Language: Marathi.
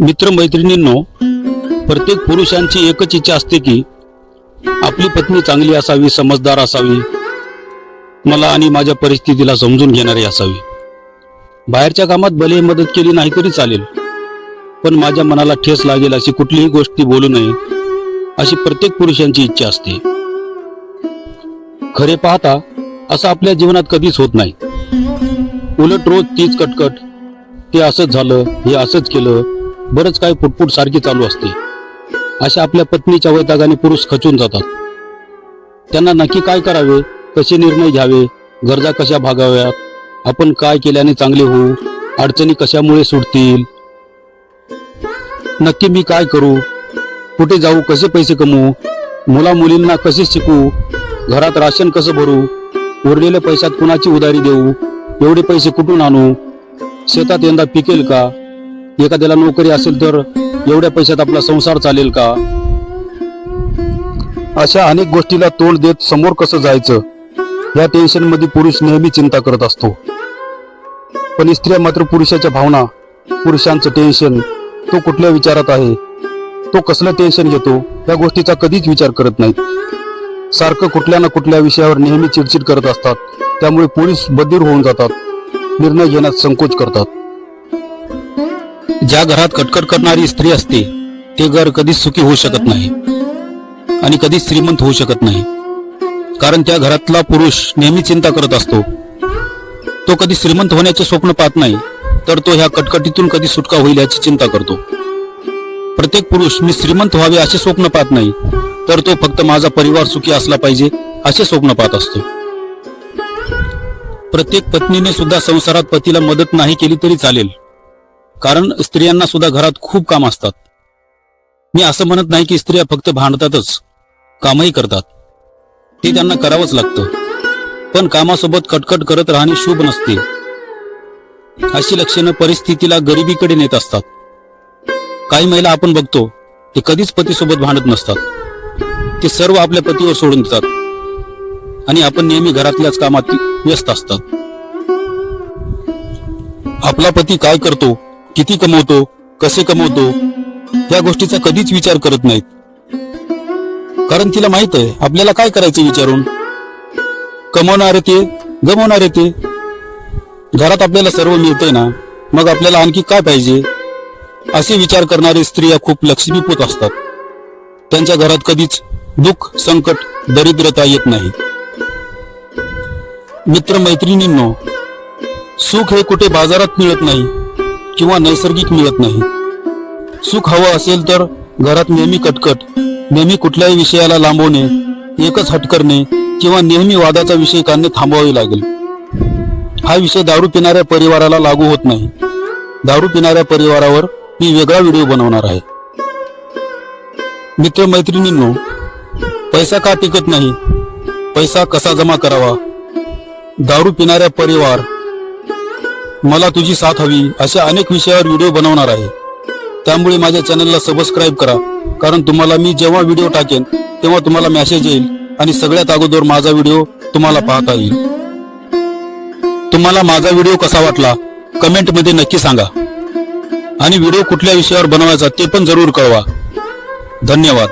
मित्रमैत्रिणींनो प्रत्येक पुरुषांची एकच इच्छा असते की आपली पत्नी चांगली असावी समजदार असावी. मला आणि माझ्या परिस्थितीला समजून घेणारी असावी. बाहेरच्या कामात भले मदत केली नाही तरी चालेल पण माझ्या मनाला ठेस लागेल अशी कुठलीही गोष्टी बोलू नये अशी प्रत्येक पुरुषांची इच्छा असते. खरे पाहता असं आपल्या जीवनात कधीच होत नाही. उलट रोज तीच कटकट ते असंच झालं हे असंच केलं बरंच काय पुटपुट सारखी चालू असते. अशा आपल्या पत्नीच्या वैतागाने पुरुष खचून जातात. त्यांना नक्की काय करावे? कसे निर्णय घ्यावे? गरजा कशा भागाव्यात? आपण काय केल्याने चांगले होऊ? अडचणी कशामुळे सुटतील? नक्की मी काय करू? कुठे जाऊ? कसे पैसे कमवू? मुला मुलींना कसे शिकवू? घरात राशन कसं भरू? उरलेल्या पैशात कुणाची उधारी देऊ? एवढे पैसे कुठून आणू? शेतात यंदा पिकेल का? एखाद्याला नोकरी असेल तर एवढ्या पैशात आपला संसार चालेल का? अशा अनेक गोष्टीला तोंड देत समोर कसं जायचं? या टेन्शनमध्ये पुरुष नेहमी चिंता करत असतो. पण स्त्रिया मात्र पुरुषाच्या भावना पुरुषांचं टेन्शन तो कुठल्या विचारात आहे? तो कसलं टेन्शन घेतो? या गोष्टीचा कधीच विचार करत नाहीत. सारखं कुठल्या ना कुठल्या विषयावर नेहमी चिडचिड करत असतात. त्यामुळे पुरुष बधीर होऊन जातात. निर्णय घेण्यात संकोच करतात. ज्या घरात कटकट करणारी स्त्री असते ते घर कधीच सुखी होऊ शकत नाही आणि कधीच श्रीमंत होऊ शकत नाही. कारण त्या घरातला पुरुष नेहमी चिंता करत असतो. तो कधी श्रीमंत होण्याचे स्वप्न पाहत नाही तर तो ह्या कटकटीतून कधी सुटका होईल याची चिंता करतो. प्रत्येक पुरुष मी श्रीमंत व्हावे असे स्वप्न पाहत नाही तर तो फक्त माझा परिवार सुखी असला पाहिजे असे स्वप्न पाहत असतो. प्रत्येक पत्नीने सुद्धा संसारात पतीला मदत नाही केली तरी चालेल. कारण स्त्रियांना सुद्धा घरात खूप काम असतात. मी असं म्हणत नाही की स्त्रिया फक्त भांडतातच कामही करतात. ते त्यांना करावंच लागतं. पण कामासोबत कटकट करत राहणे शुभ नसते. अशी लक्षणं परिस्थितीला गरिबीकडे नेत असतात. काही महिला आपण बघतो ते कधीच पतीसोबत भांडत नसतात. ते सर्व आपल्या पतीवर सोडून देतात. आणि आपण नेहमी घरातल्याच कामात व्यस्त असतात. आपला पती काय करतो किती कमवतो कसे कमवतो या गोष्टीचा कधीच विचार करत नाहीत. कारण तिला माहीत आहे आपल्याला काय करायचं विचारून? कमवणारे ते गमवणारे ते. घरात आपल्याला सर्व मिळतंय ना मग आपल्याला आणखी काय पाहिजे? असे विचार करणारे स्त्रिया खूप लक्ष्मीपूत असतात. त्यांच्या घरात कधीच दुःख संकट दरिद्रता येत नाही. मित्र मैत्रिणींनो सुख हे कुठे बाजारात मिळत नाही. किंवा नैसर्गिक मिळत नाही. सुख हवं असेल तर घरात नेहमी कटकट नेहमी कुठल्याही विषयाला लांबवणे एकच हटकरणे किंवा नेहमी वादाचा विषय काढणे थांबवावे लागेल. हा विषय दारू पिणाऱ्या परिवाराला लागू होत नाही. दारू पिणाऱ्या परिवारावर मी वेगळा व्हिडिओ बनवणार आहे. मित्रमैत्रिणींनो पैसा का टिकत नाही? पैसा कसा जमा करावा? दारू पिणाऱ्या परिवार मला तुझी साथ हवी अशा अनेक विषयावर व्हिडिओ बनवणार आहे. त्यामुळे माझ्या चॅनलला सबस्क्राईब करा कारण तुम्हाला मी जेव्हा व्हिडिओ टाकेन तेव्हा तुम्हाला मेसेज येईल आणि सगळ्यात अगोदर माझा व्हिडिओ तुम्हाला पाहता येईल. तुम्हाला माझा व्हिडिओ कसा वाटला कमेंटमध्ये नक्की सांगा. आणि व्हिडिओ कुठल्या विषयावर बनवायचा ते पण जरूर कळवा. धन्यवाद.